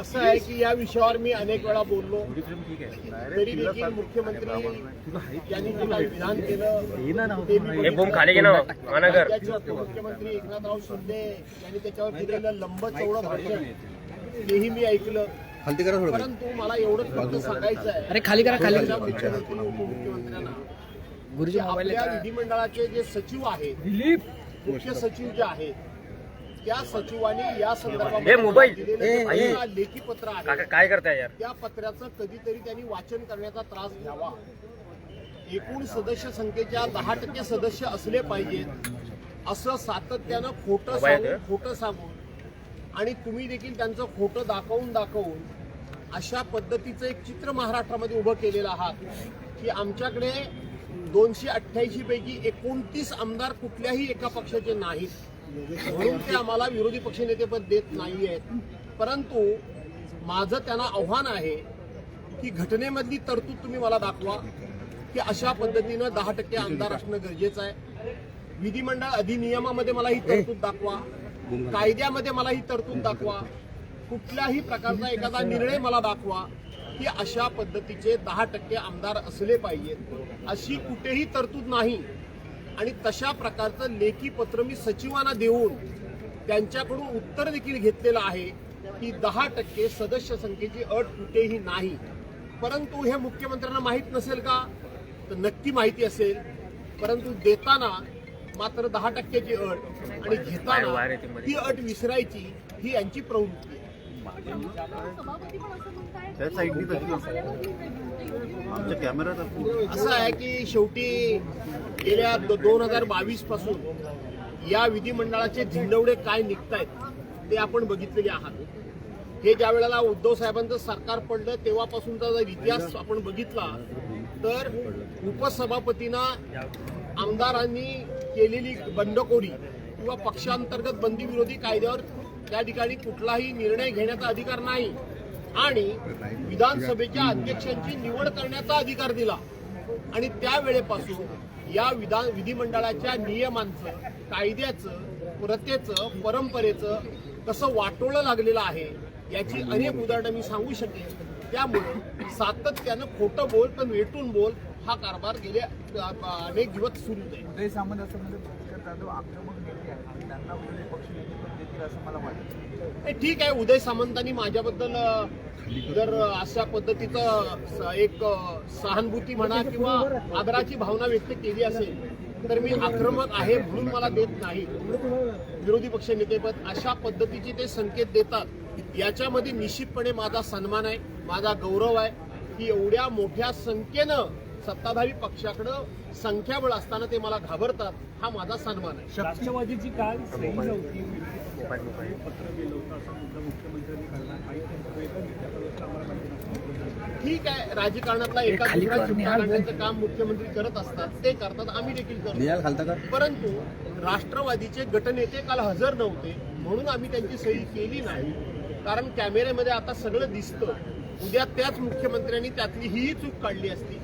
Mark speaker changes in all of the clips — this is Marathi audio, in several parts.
Speaker 1: असं आहे की या विषयावर मी अनेक वेळा बोललो. तरी देखील मुख्यमंत्री यांनी जे काही विधान केलं. ते मी
Speaker 2: हे बोंब खाली घे ना महानगर.
Speaker 1: राज्याचे उपमुख्यमंत्री एकनाथराव शिंदे यांनी त्याच्यावर दिलेलं लंब चौडं भाषण. तेही मी ऐकलं. परंतु मला एवढंच फक्त सांगायचं आहे.
Speaker 3: अरे खाली करा खाली
Speaker 1: मुख्यमंत्री उपमुख्यमंत्र्यांना
Speaker 3: गुरुजी
Speaker 1: आपल्या विधिमंडळाचे जे सचिव आहेत मुख्य सचिव जे आहेत त्या सचिवांनी या संदर्भात
Speaker 2: मोबाईल.
Speaker 1: लेखी पत्र आहे.
Speaker 2: काय करताय यार?
Speaker 1: त्या पत्राचं कधीतरी त्यांनी वाचन करण्याचा त्रास घ्यावा एकूण सदस्य संख्येच्या दहा टक्के सदस्य असले पाहिजेत. असं सातत्यानं खोटं सांगून? खोटं सांगून आणि तुम्ही देखील त्यांचं खोटं दाखवून दाखवून अशा पद्धतीचं एक चित्र महाराष्ट्रामध्ये उभं केलेलं आहात की आमच्याकडे दोनशे अठ्ठ्याऐंशी पैकी एकोणतीस आमदार कुठल्याही एका पक्षाचे नाहीत. म्हणून ते आम्हाला विरोधी पक्षनेतेपद देत नाही आहेत परंतु माझं त्यांना आव्हान आहे की घटनेमधली तरतूद तुम्ही मला दाखवा की अशा पद्धतीनं दहा टक्के आमदार असणं गरजेचं आहे. विधिमंडळ अधिनियमामध्ये मला ही तरतूद दाखवा. कायद्यामध्ये मला ही तरतूद दाखवा. कुठल्याही प्रकारचा एखादा निर्णय मला दाखवा की अशा पद्धतीचे दहा टक्के आमदार असले पाहिजेत. अशी कुठेही तरतूद नाही. आणि तशा प्रकारचं लेखी पत्र मी सचिवांना देऊन त्यांच्याकडून उत्तर देखील घेतलेलं आहे की दहा टक्के सदस्य संख्येची अट कुठेही नाही. परंतु हे मुख्यमंत्र्यांना माहीत नसेल का? तर नक्की माहिती असेल. परंतु देताना मात्र दहा टक्क्याची अट आणि घेताना. ती अट विसरायची ही यांची प्रवृत्ती.
Speaker 4: त्या साईडनी तशी आमच्या कॅमेऱ्यात.
Speaker 1: असं आहे की शेवटी गेल्या दोन हजार बावीसपासून या विधिमंडळाचे झिंडवडे काय निघतायत ते आपण बघितलेले आहात. हे ज्या वेळेला उद्धव साहेबांचं सरकार पडलं तेव्हापासूनचा जर इतिहास आपण बघितला तर उपसभापतींना आमदारांनी केलेली बंडखोरी किंवा पक्षांतर्गत बंदी विरोधी कायद्यावर त्या ठिकाणी कुठलाही निर्णय घेण्याचा अधिकार नाही. आणि विधानसभेच्या अध्यक्षांची निवड करण्याचा अधिकार दिला. आणि त्यावेळेपासून या विधान विधिमंडळाच्या नियमांचं कायद्याचं प्रथेचं परंपरेचं कसं वाटोळं लागलेलं आहे याची अनेक उदाहरणं मी सांगू शकेन. त्यामुळे सातत्यानं खोटं बोल पण वेटून बोल हा कारभार गेले अनेक दिवस सुरूच आहे
Speaker 5: उदय सामंत असं म्हणजे भूमिका जाधव आक्रमक नेते आहेत. त्यांना विरोधी पक्ष नेतेपद देतील असं मला वाटतं.
Speaker 1: ठीक आहे उदय सामंतांनी माझ्याबद्दल जर अशा पद्धतीचं एक सहानुभूती म्हणा किंवा आदराची भावना व्यक्त केली असेल तर मी आक्रमक आहे म्हणून मला देत नाही. विरोधी पक्ष नेतेपद अशा पद्धतीचे ते संकेत देतात. याच्यामध्ये निश्चितपणे माझा सन्मान आहे माझा गौरव आहे. की एवढ्या मोठ्या संख्येनं सत्ताधारी पक्षाकडं संख्याबळ असताना ते मला घाबरतात हा माझा सन्मान आहे.
Speaker 5: राष्ट्रवादीची काल सही नव्हती. पत्र गेलं होतं असं सुद्धा मुख्यमंत्र्यांनी.
Speaker 1: ठीक आहे राजकारणातला एका दुसरा चिमटा काढण्याचं काम मुख्यमंत्री करत असतात ते करतात आम्ही देखील करतो. परंतु राष्ट्रवादीचे गटनेते काल हजर नव्हते म्हणून आम्ही त्यांची सही केली नाही. कारण कॅमेऱ्यामध्ये आता सगळं दिसतं. उद्या त्याच मुख्यमंत्र्यांनी त्यातली ही चूक काढली असती.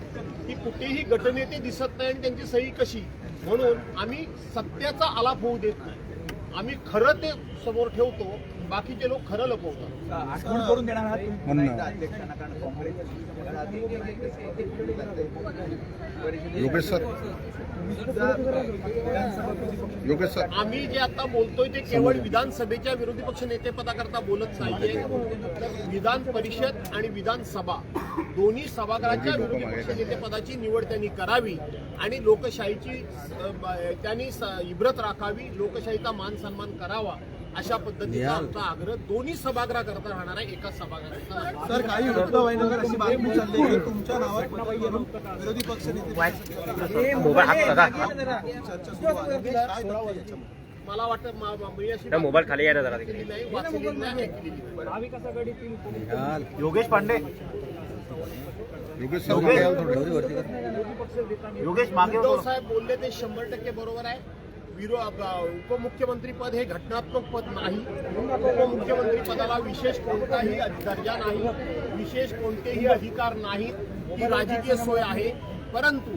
Speaker 1: की कुठेही गटनेते दिसत नाही आणि त्यांची सही कशी? म्हणून आम्ही सत्याचा आलाप होऊ देत नाही. आम्ही खरं ते समोर ठेवतो बाकीचे लोक खरं लपवतात.
Speaker 5: आठवण करून देणार आहात तुम्ही? अध्यक्षांना कारण काँग्रेसच्या
Speaker 6: योगेश सर.
Speaker 5: तुम्ही सुद्धा विधानसभा विरोधी पक्ष
Speaker 6: योगेश सर.
Speaker 1: आम्ही जे आता बोलतोय ते केवळ विधानसभेच्या विरोधी पक्ष नेतेपदाकरता बोलत नाहीये तर विधान परिषद आणि विधानसभा दोन्ही सभागृहाच्या विरोधी पक्ष नेतेपदाची निवड त्यांनी करावी आणि लोकशाहीची अ, ब- त्यांनी स- इब्रत राखावी लोकशाहीचा मान सन्मान करावा. अशा पद्धतीचा आमचा आग्रह दोन्ही सभागृह करता राहणार आहे एका सभागृहाचा नाही.
Speaker 7: सर काही वृत्तवाहिन्यांवर अशी बातमी चालली आहे. की तुमच्या नावात विरोधी पक्ष नेते
Speaker 2: मोबाईल हात नका
Speaker 7: चर्चा सुरू आहे. काय तथ्य आहे याच्यामध्ये?
Speaker 1: मला वाटतं मा- मा- मी अशी
Speaker 2: त्या मोबाईल खाली यायला जरा
Speaker 1: केली नाही वाचलेली नाही ऐकलेली नाही.
Speaker 5: महाविकास आघाडीतील
Speaker 6: निहाल
Speaker 4: योगेश पांडे.
Speaker 6: योगेश सर मागे यावं थोडं डोरी वरती कर.
Speaker 4: योगेश मागे
Speaker 1: उद्धव
Speaker 4: वळव.
Speaker 1: साहेब बोलले ते शंभर टक्के बरोबर आहे. विरो उपमुख्यमंत्री पद हे घटनात्मक पद नाही. उपमुख्यमंत्री पदाला विशेष कोणताही दर्जा नाही विशेष कोणतेही अधिकार नाहीत ही राजकीय सोय आहे. परंतु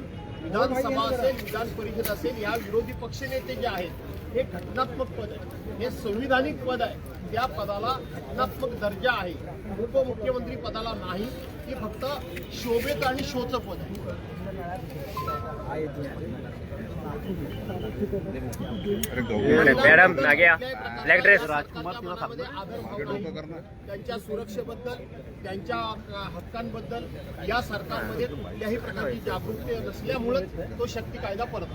Speaker 1: विधानसभा असेल विधान परिषद असेल या विरोधी पक्षनेते जे आहेत हे घटनात्मक पद आहे. हे संविधानिक पद आहे. त्या पदाला घटनात्मक दर्जा आहे. उपमुख्यमंत्री पदाला नाही. हे फक्त शोभेचं आणि शोचं पद आहे.
Speaker 2: मॅडम. ब्लॅक ड्रेस
Speaker 4: राजकुमार तिला
Speaker 1: आहे. त्यांच्या सुरक्षेबद्दल त्यांच्या हक्कांबद्दल या सरकारमध्ये कुठल्याही प्रकारची जागृती नसल्यामुळेच तो शक्ती कायदा परत.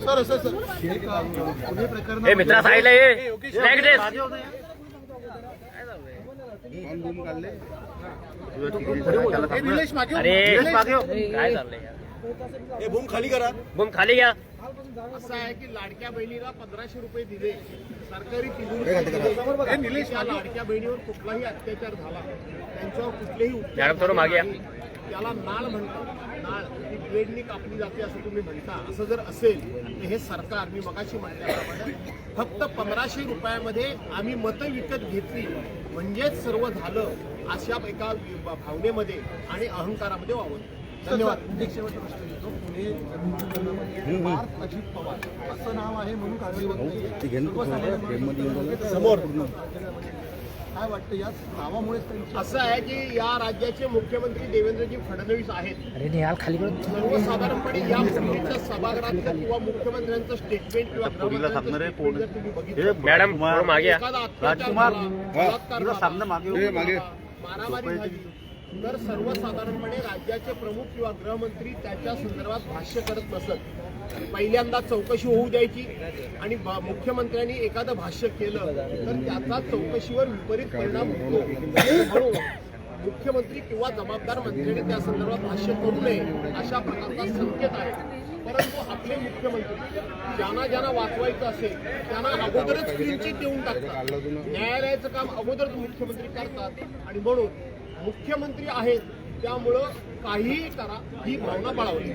Speaker 7: सर असं सर हे का- पुणे प्रकरणामध्ये-
Speaker 2: हे मित्रा ब्लॅक ड्रेस. अरे. काय चाललंय यार?
Speaker 7: हे बूम खाली करा.
Speaker 2: बुम खाली घ्या.
Speaker 1: असं आहे की लाडक्या बहिणीला पंधराशे रुपये दिले. सरकारी तिजोरी दिले त्या लाडक्या बहिणीवर कुठलाही अत्याचार झाला त्यांच्यावर कुठलेही
Speaker 2: मागे.
Speaker 1: त्याला नाळ म्हणतात. नाळ ही ब्लेडनी कापली जाते असं तुम्ही म्हणता. असं जर असेल तर हे सरकार मी मगाशी म्हटल्याप्रमाणे फक्त पंधराशे रुपयामध्ये आम्ही मतं विकत घेतली. म्हणजेच सर्व झालं अशा एका भावनेमध्ये आणि अहंकारामध्ये वावरतो धन्यवाद.
Speaker 7: एक शेवटचा प्रश्न घेतो पुणे प्रकरणामध्ये पार्थ अजित पवार असं नाव आहे म्हणून समोर. काय वाटतं या नावामुळेच त्यांची
Speaker 1: असं आहे की या राज्याचे मुख्यमंत्री देवेंद्रजी फडणवीस आहेत. सर्वसाधारणपणे या सभागृहातलं किंवा मुख्यमंत्र्यांचं स्टेटमेंट किंवा
Speaker 4: हे
Speaker 2: मॅडम मागे.
Speaker 1: मारामारी झाली तर सर्वसाधारणपणे राज्याचे प्रमुख किंवा गृहमंत्री त्याच्या संदर्भात भाष्य करत नसत. पहिल्यांदा चौकशी होऊ द्यायची आणि मुख्यमंत्र्यांनी एखादं भाष्य केलं तर त्याचा चौकशीवर विपरीत परिणाम होतो. म्हणून मुख्यमंत्री किंवा जबाबदार मंत्र्यांनी त्या संदर्भात भाष्य करू नये अशा प्रकारचा संकेत आहे. परंतु आपले मुख्यमंत्री ज्यांना ज्यांना वाचवायचं असेल त्यांना अगोदरच क्लीन चिट देऊन टाकतात. न्यायालयाचं काम अगोदरच मुख्यमंत्री करतात. आणि म्हणून मुख्यमंत्री आहेत त्यामुळं काहीही करा ही भावना बाळावली